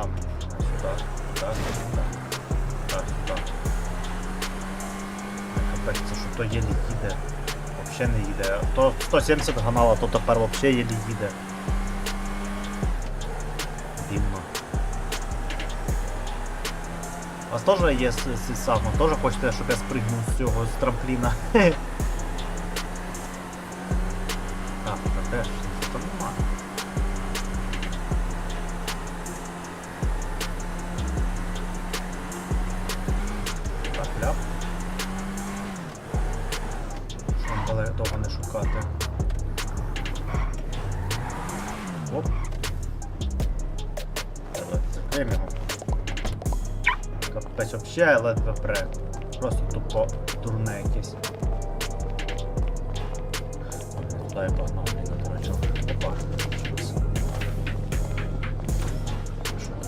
там. Сюди, сюди. Так, сюди. Капець, що то єлі їде. Вообще не їде. То 170 ганала, то тепер вообще єлі їде. Дивно. У вас теж є сагмон? Теж хочете, щоб я спригнув з цього з трампліна? Так, теж Ляп. Щоб довго не шукати. Оп. Закриємо його. Капець вообще ледве пре. Просто тупо дурне якесь. Туди я погнав, на дурачок. Опа.